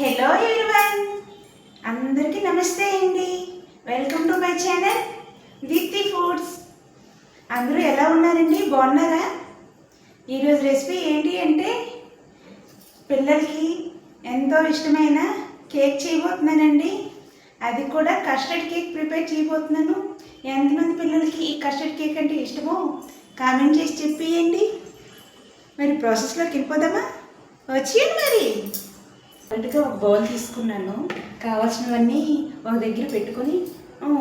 Hello everyone అందరికీ నమస్తే అండి. Welcome to my channel Deepthi foods అందరూ ఎలా ఉన్నారండి? బాగున్నారా? ఈరోజు రెసిపీ ఏంటి అంటే పిల్లలకి ఎంతో ఇష్టమైన కేక్ చేయబోతున్నానండి. అది కూడా కస్టర్డ్ కేక్ ప్రిపేర్ చేయబోతున్నాను. ఎంతమంది పిల్లలకి ఈ కస్టర్డ్ కేక్ అంటే ఇష్టమో కామెంట్ చేసి చెప్పేయండి. మరి ప్రాసెస్లోకి వెళ్ళిపోదామా? వచ్చేయండి మరి. మొదటిగా ఒక బౌల్ తీసుకున్నాను. కావాల్సినవన్నీ ఒక దగ్గర పెట్టుకొని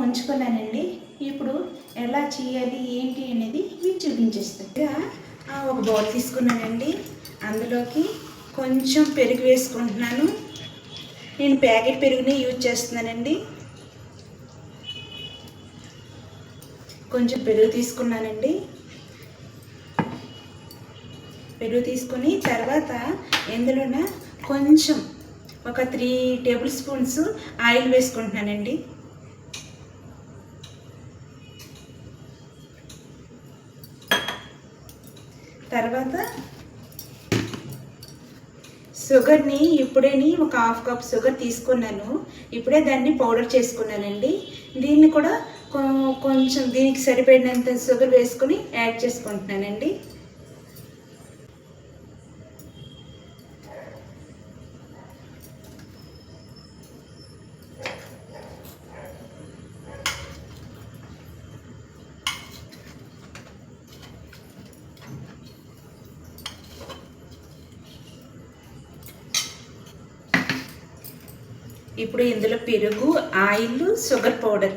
ఉంచుకున్నానండి. ఇప్పుడు ఎలా చేయాలి ఏంటి అనేది మీకు చూపించేస్తాను. ఒక బౌల్ తీసుకున్నానండి. అందులోకి కొంచెం పెరుగు వేసుకుంటున్నాను. నేను ప్యాకెట్ పెరుగునే యూజ్ చేస్తున్నానండి. కొంచెం పెరుగు తీసుకున్నానండి. పెరుగు తీసుకొని తర్వాత ఎందులోన కొంచెం ఒక త్రీ టేబుల్ స్పూన్స్ ఆయిల్ వేసుకుంటున్నానండి. తర్వాత షుగర్ని ఇప్పుడేని ఒక హాఫ్ కప్ షుగర్ తీసుకున్నాను. ఇప్పుడే దాన్ని పౌడర్ చేసుకున్నానండి. దీన్ని కూడా కొ- కొంచెం దీనికి సరిపడినంత షుగర్ వేసుకొని యాడ్ చేసుకుంటున్నానండి. ఇప్పుడు ఇందులో పెరుగు ఆయిల్ షుగర్ పౌడర్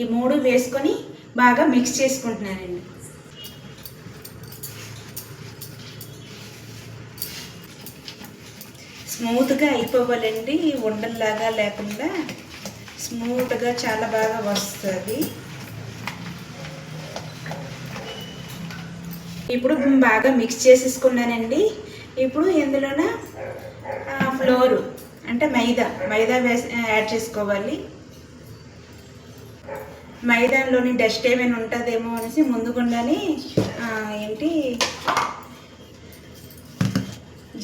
ఈ మూడు వేసుకొని బాగా మిక్స్ చేసుకుంటున్నానండి. స్మూత్గా అయిపోవాలండి ఉండల్లాగా లేకుండా స్మూత్గా చాలా బాగా వస్తుంది. ఇప్పుడు బాగా మిక్స్ చేసేసుకున్నానండి. ఇప్పుడు ఇందులోన ఫ్లోరు అంటే మైదా మైదా వేసి యాడ్ చేసుకోవాలి. మైదాలోని డస్ట్ ఏమైనా ఉంటుందేమో అనేసి ముందుగుండానే ఏంటి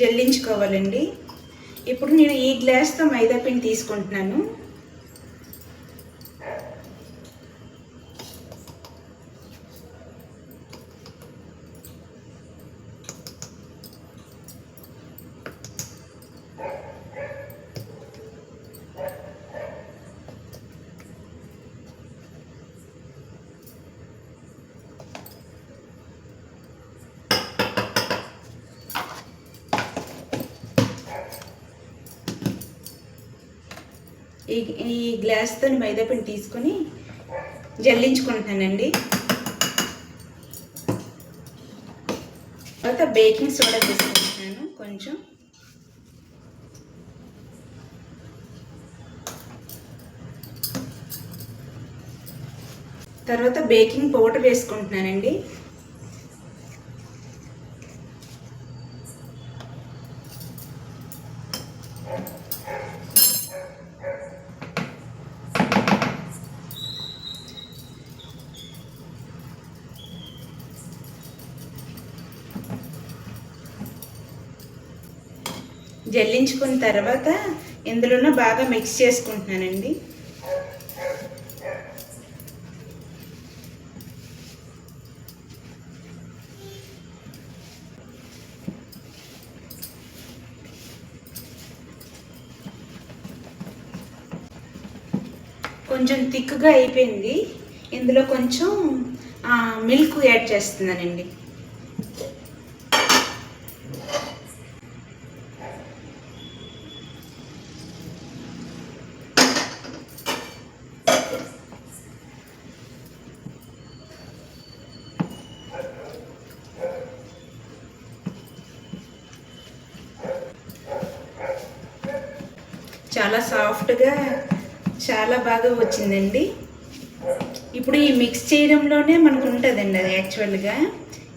జల్లించుకోవాలండి. ఇప్పుడు నేను ఈ గ్లాస్తో మైదా పిండి తీసుకుంటున్నాను. ఈ ఈ గ్లాస్తో మైదాపిండి తీసుకొని జల్లించుకుంటున్నానండి. తర్వాత బేకింగ్ సోడా తీసుకుంటున్నాను కొంచెం. తర్వాత బేకింగ్ పౌడర్ వేసుకుంటున్నానండి. వేయించుకున్న తర్వాత ఇందులోన బాగా మిక్స్ చేసుకుంటున్నానండి. కొంచెం థిక్గా అయిపోయింది. ఇందులో కొంచెం మిల్క్ యాడ్ చేస్తున్నానండి. చాలా సాఫ్ట్గా చాలా బాగా వచ్చిందండి. ఇప్పుడు ఈ మిక్స్ చేయడంలోనే మనకు ఉంటుందండి అది యాక్చువల్గా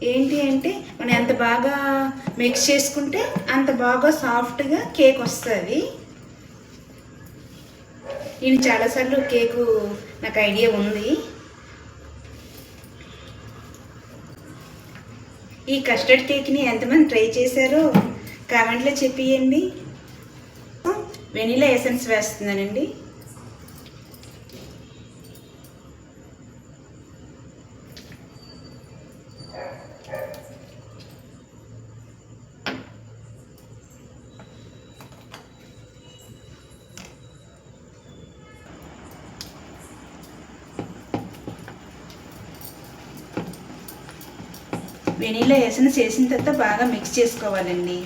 ఏంటి అంటే మనం ఎంత బాగా మిక్స్ చేసుకుంటే అంత బాగా సాఫ్ట్గా కేక్ వస్తుంది. నేను చాలాసార్లు కేకు నాకు ఐడియా ఉంది. ఈ కస్టర్డ్ కేక్ని ఎంతమంది ట్రై చేశారో కామెంట్లో చెప్పియండి. వెనీలా ఎసెన్స్ వేస్తున్నానండి. వెనీలా ఎసెన్స్ వేసిన తర్వాత బాగా మిక్స్ చేసుకోవాలండి.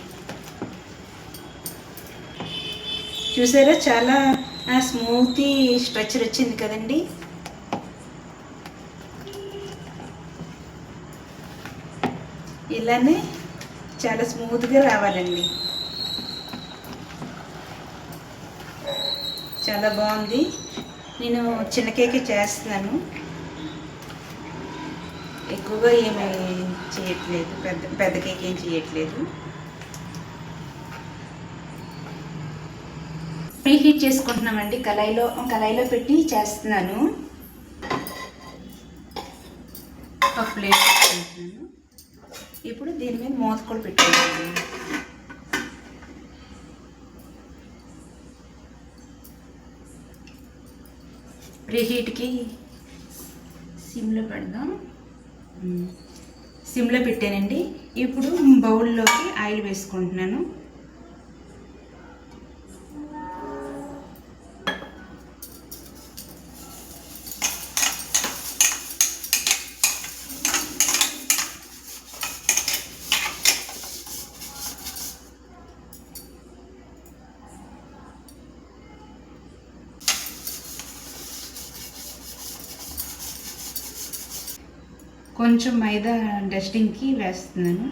చూసారా చాలా స్మూతీ స్ట్రక్చర్ వచ్చింది కదండి. ఇలానే చాలా స్మూత్గా రావాలండి. చాలా బాగుంది. నేను చిన్న కేక్ చేస్తున్నాను. ఎక్కువగా ఏమి చేయట్లేదు. పెద్ద పెద్ద కేక్ ఏం చేయట్లేదు. ప్రీ హీట్ చేసుకుంటున్నామండి. కళాయిలో కళాయిలో పెట్టి చేస్తున్నాను. ఒక ప్లేట్ పెట్టుకుంటున్నాను ఇప్పుడు దీని మీద మూత కూడా పెట్టుకుంటాను ప్రీ హీట్కి సిమ్లో పెడదాం. సిమ్లో పెట్టానండి. ఇప్పుడు బౌల్లోకి ఆయిల్ వేసుకుంటున్నాను. కొంచెం మైదా డస్టింగ్కి వేస్తున్నాను.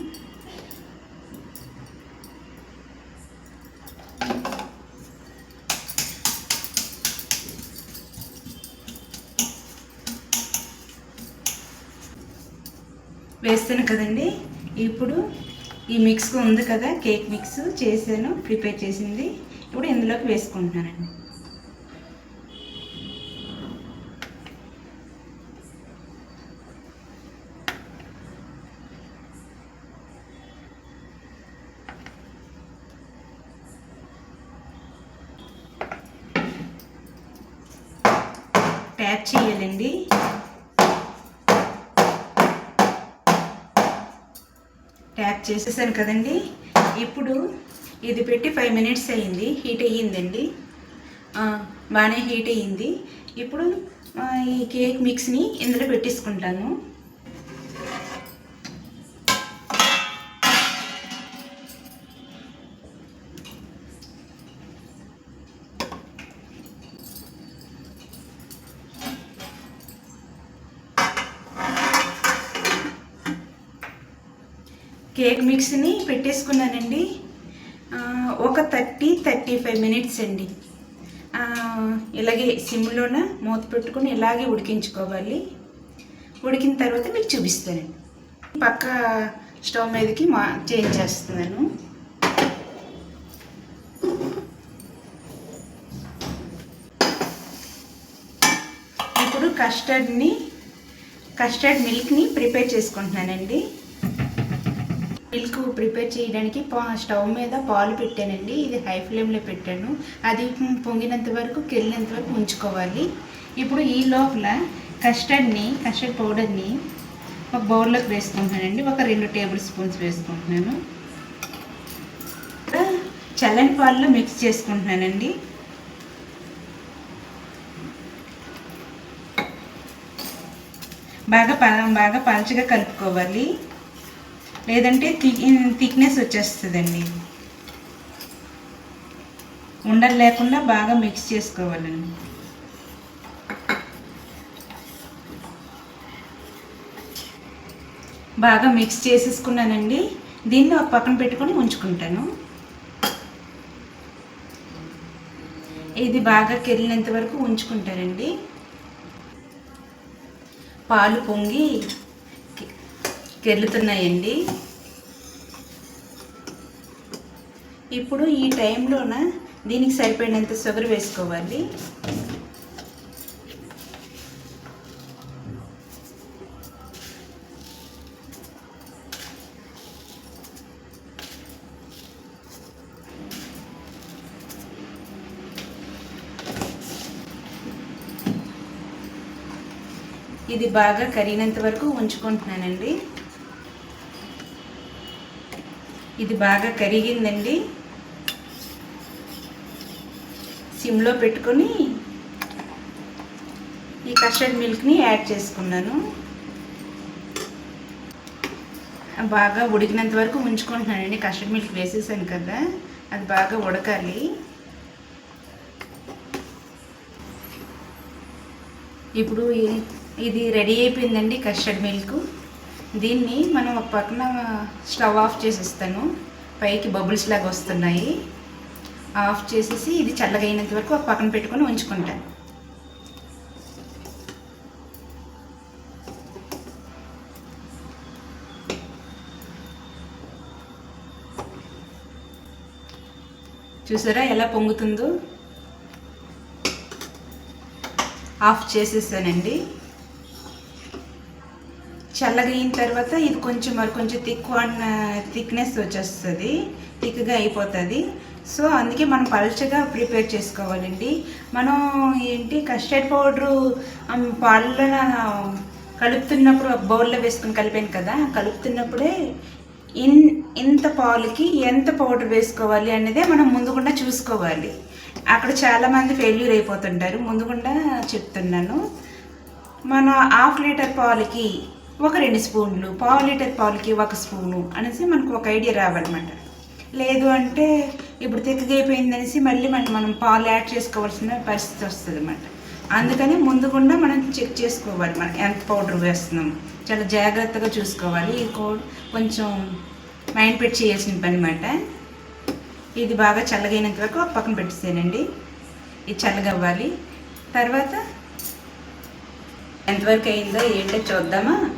వేస్తాను కదండి. ఇప్పుడు ఈ మిక్స్ ఉంది కదా కేక్ మిక్స్ చేశాను ప్రిపేర్ చేసింది. ఇప్పుడు ఇందులోకి వేసుకుంటున్నానండి. ట్యాప్ చేయాలండి. ట్యాప్ చేసేసాను కదండి. ఇప్పుడు ఇది పెట్టి ఫైవ్ మినిట్స్ అయ్యింది హీట్ అయ్యిందండి. బాగానే హీట్ అయ్యింది. ఇప్పుడు ఈ కేక్ మిక్స్ని ఇందులో పెట్టేసుకుంటాను. కేక్ మిక్స్ని పెట్టేసుకున్నానండి. ఒక థర్టీ థర్టీ ఫైవ్ మినిట్స్ అండి. ఇలాగే సిమ్లోన మూత పెట్టుకొని ఇలాగే ఉడికించుకోవాలి. ఉడికిన తర్వాత మీకు చూపిస్తానండి. పక్క స్టవ్ మీదకి మా చేంజ్ చేస్తున్నాను. ఇప్పుడు కస్టర్డ్ని కస్టర్డ్ మిల్క్ని ప్రిపేర్ చేసుకుంటున్నానండి. మిల్క్ ప్రిపేర్ చేయడానికి పా స్టవ్ మీద పాలు పెట్టానండి. ఇది హై ఫ్లేమ్లో పెట్టాను. అది పొంగినంత వరకు కెళ్ళినంత వరకు ఉంచుకోవాలి. ఇప్పుడు ఈ లోపల కస్టర్డ్ని కస్టర్డ్ పౌడర్ని ఒక బౌల్లోకి వేసుకుంటున్నానండి. ఒక రెండు టేబుల్ స్పూన్స్ వేసుకుంటున్నాను. చల్లని పాలలో మిక్స్ చేసుకుంటున్నానండి. బాగా ప బాగా పలచగా కలుపుకోవాలి. లేదంటే థిక్నెస్ వచ్చేస్తుందండి. ఉండలు లేకుండా బాగా మిక్స్ చేసుకోవాలండి. బాగా మిక్స్ చేసేసుకున్నానండి. దీన్ని ఒక పక్కన పెట్టుకొని ఉంచుకుంటాను. ఇది బాగా కెరిలినంత వరకు ఉంచుకుంటానండి. పాలు పొంగి కెల్లుతున్నాయండి ఇప్పుడు ఈ టైంలోన దీనికి సరిపడినంత షుగర్ వేసుకోవాలి. ఇది బాగా కరిగినంత వరకు ఉంచుకుంటున్నానండి. ఇది బాగా కరిగిందండి. సిమ్లో పెట్టుకొని ఈ కస్టర్డ్ మిల్క్ని యాడ్ చేసుకున్నాను. బాగా ఉడికినంత వరకు ఉంచుకుంటున్నానండి కస్టర్డ్ మిల్క్ వేసేసాను కదా అది బాగా ఉడకాలి. ఇప్పుడు ఇది రెడీ అయిపోయిందండి కస్టర్డ్ మిల్క్. దీన్ని మనం ఒక పక్కన స్టవ్ ఆఫ్ చేసేస్తాను. పైకి బబుల్స్ లాగా వస్తున్నాయి. ఆఫ్ చేసేసి ఇది చల్లగైనంత వరకు ఒక పక్కన పెట్టుకొని ఉంచుకుంటాను చూసారా ఎలా పొంగుతుందో? ఆఫ్ చేసేసానండి. చల్లగా అయిన తర్వాత ఇది కొంచెం మరి కొంచెం థిక్ వన్ థిక్నెస్ వచ్చేస్తుంది. థిక్గా అయిపోతుంది. సో అందుకే మనం పల్చగా ప్రిపేర్ చేసుకోవాలండి. మనం ఏంటి కస్టర్డ్ పౌడరు పాలలో కలుపుతున్నప్పుడు బౌల్లో వేసుకుని కలిపాను కదా కలుపుతున్నప్పుడే ఇన్ ఇంత పాలకి ఎంత పౌడర్ వేసుకోవాలి అనేదే మనం ముందుకుండా చూసుకోవాలి. అక్కడ చాలామంది ఫెయిల్యూర్ అయిపోతుంటారు. ముందుకుండా చెప్తున్నాను. మన హాఫ్ లీటర్ పాలకి ఒక రెండు స్పూన్లు పావు లీటర్ పాలకి ఒక స్పూను అనేసి మనకు ఒక ఐడియా రావాలన్నమాట లేదు అంటే ఇప్పుడు తెక్కగైపోయింది అనేసి మళ్ళీ మనం మనం పాలు యాడ్ చేసుకోవాల్సిన పరిస్థితి వస్తుంది అనమాట అందుకని ముందుకుండా మనం చెక్ చేసుకోవాలి. మనం ఎంత పౌడర్ వేస్తున్నాం. చాలా జాగ్రత్తగా చూసుకోవాలి. ఇది కో- కొంచెం మైండ్ పెట్టి చేయాల్సిన పని అనమాట ఇది బాగా చల్లగైనంత వరకు ఒక పక్కన పెట్టేసానండి ఇది చల్లగవ్వాలి. తర్వాత ఎంతవరకు అయిందో ఏంటో చూద్దామా?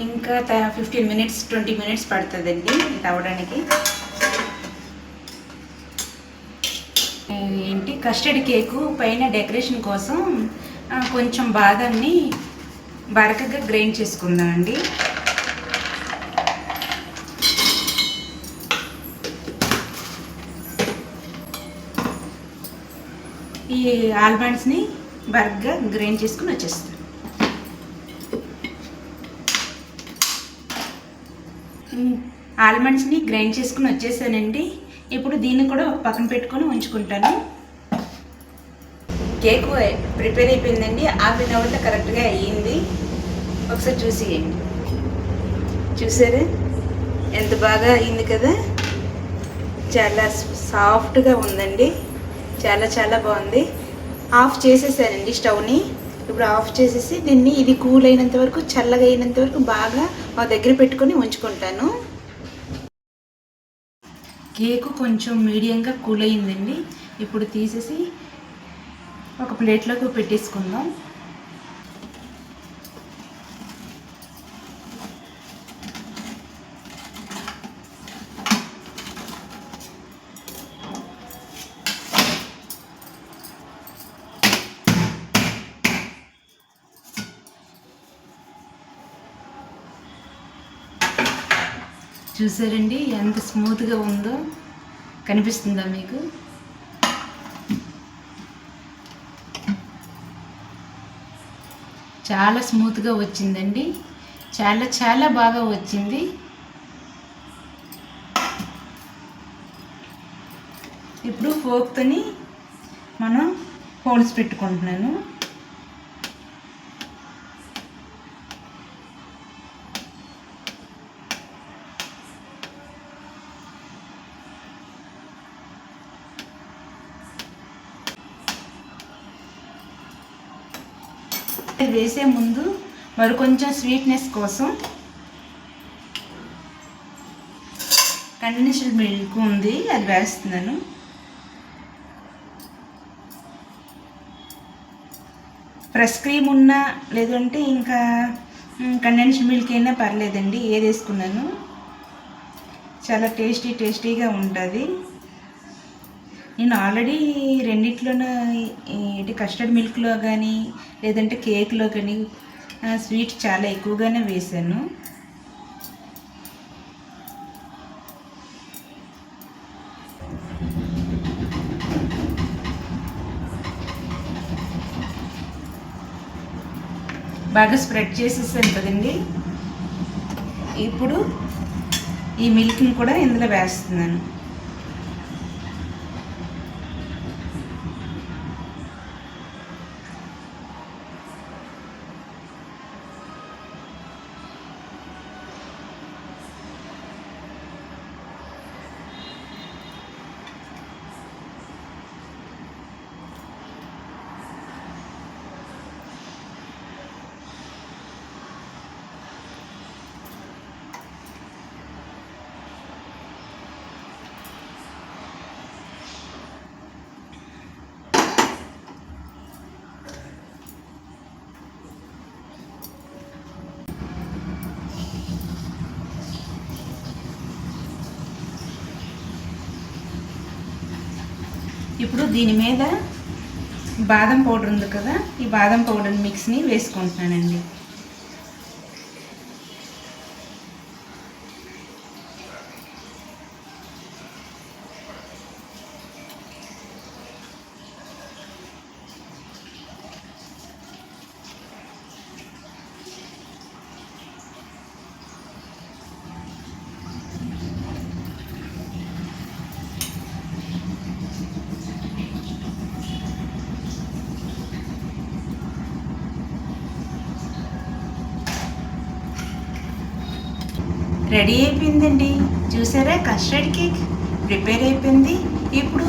ఇంకా ఫిఫ్టీన్ మినిట్స్ ట్వంటీ మినిట్స్ పడుతుందండి ఇది అవ్వడానికి ఏంటి? కస్టర్డ్ కేకు పైన డెకరేషన్ కోసం కొంచెం బాదాన్ని బరకగా గ్రైండ్ చేసుకుందామండి. ఈ ఆల్మండ్స్ని బర్గా గ్రైండ్ చేసుకుని వచ్చేస్తాం ఆల్మండ్స్ని గ్రైండ్ చేసుకుని వచ్చేసానండి. ఇప్పుడు దీన్ని కూడా ఒక పక్కన పెట్టుకొని ఉంచుకుంటాను. కేక్ ప్రిపేర్ అయిపోయిందండి. హాఫ్ అన్ అవర్లో కరెక్ట్గా అయ్యింది. ఒకసారి చూసేయండి చూసారు? ఎంత బాగా అయింది కదా? చాలా సాఫ్ట్గా ఉందండి. చాలా చాలా బాగుంది. ఆఫ్ చేసేసానండి స్టవ్ని. ఇప్పుడు ఆఫ్ చేసేసి దీన్ని ఇది కూల్ అయినంత వరకు చల్లగా అయినంత వరకు బాగా మా దగ్గర పెట్టుకొని ఉంచుకుంటాను. కేకు కొంచెం మీడియంగా కూల్ అయిందండి ఇప్పుడు తీసేసి ఒక ప్లేట్లోకి పెట్టేసుకుందాం. చూసారండి ఎంత స్మూత్గా ఉందో కనిపిస్తుందా మీకు? చాలా స్మూత్గా వచ్చిందండి చాలా చాలా బాగా వచ్చింది. ఇప్పుడు ఫోక్తోని మనం హోల్స్ పెట్టుకుంటున్నాను. వేసే ముందు మరి కొంచెం స్వీట్నెస్ కోసం కండెన్స్డ్ మిల్క్ ఉంది అది వేస్తున్నాను. ఫ్రెష్ క్రీమ్ ఉన్నా లేదంటే ఇంకా కండెన్స్డ్ మిల్క్ అయినా పర్లేదండి ఏది వేసుకున్నాను చాలా టేస్టీ టేస్టీగా ఉంటుంది. నేను ఆల్రెడీ రెండిట్లోనూ ఏంటి కస్టర్డ్ మిల్క్లో కానీ లేదంటే కేక్లో కానీ స్వీట్ చాలా ఎక్కువగానే వేసాను. బాగా స్ప్రెడ్ చేసేసాను కదండి. ఇప్పుడు ఈ మిల్క్ని కూడా ఇందులో వేస్తున్నాను. ఇప్పుడు దీని మీద బాదం పౌడర్ ఉంది కదా ఈ బాదం పౌడర్ మిక్స్ని వేసుకుంటున్నానండి. రెడీ అయిపోయిందండి. చూసారా? కస్టర్డ్ కేక్ ప్రిపేర్ అయిపోయింది. ఇప్పుడు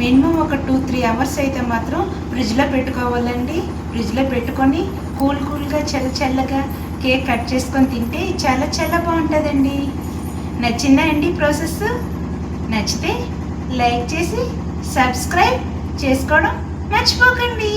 మినిమం ఒక టూ త్రీ అవర్స్ అయితే మాత్రం ఫ్రిడ్జ్లో పెట్టుకోవాలండి. ఫ్రిడ్జ్లో పెట్టుకొని కూల్ కూల్గా చల్ల చల్లగా కేక్ కట్ చేసుకొని తింటే చాలా చాలా బాగుంటుందండి. నచ్చిందా అండి ప్రాసెస్? నచ్చితే లైక్ చేసి సబ్స్క్రైబ్ చేసుకోవడం మర్చిపోకండి.